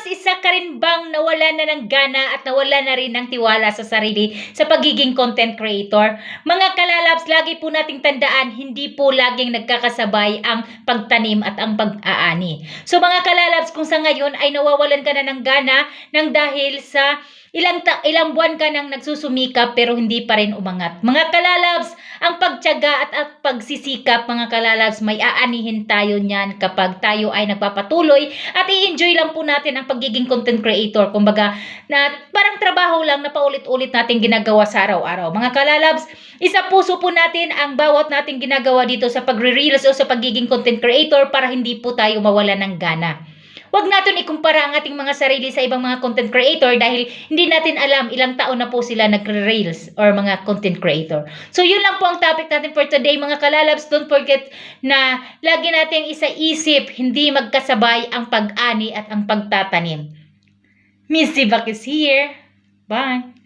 kalalabs, isa ka rin bang nawala na ng gana at nawala na rin ng tiwala sa sarili sa pagiging content creator? Mga kalalabs, lagi po nating tandaan, hindi po laging nagkakasabay ang pagtanim at ang pag-aani. So mga kalalabs, kung sa ngayon ay nawawalan ka na ng gana nang dahil sa ilang ta- ilang buwan ka nang nagsusumikap pero hindi pa rin umangat. Mga kalalabs, ang pagtiyaga at ang pagsisikap mga kalalabs, may aanihin tayo niyan kapag tayo ay nagpapatuloy at i-enjoy lang po natin ang pagiging content creator. Kumbaga, na parang trabaho lang na paulit-ulit natin ginagawa sa araw-araw. Mga kalalabs, isa puso po natin ang bawat nating ginagawa dito sa pagre-reels o sa pagiging content creator para hindi po tayo mawala ng gana. Huwag natin ikumpara ang ating mga sarili sa ibang mga content creator dahil hindi natin alam ilang taon na po sila nagre-reels or mga content creator. So yun lang po ang topic natin for today mga kalalabs. Don't forget na lagi nating isa-isip hindi magkasabay ang pag-ani at ang pagtatanim. Missy Bak is here. Bye!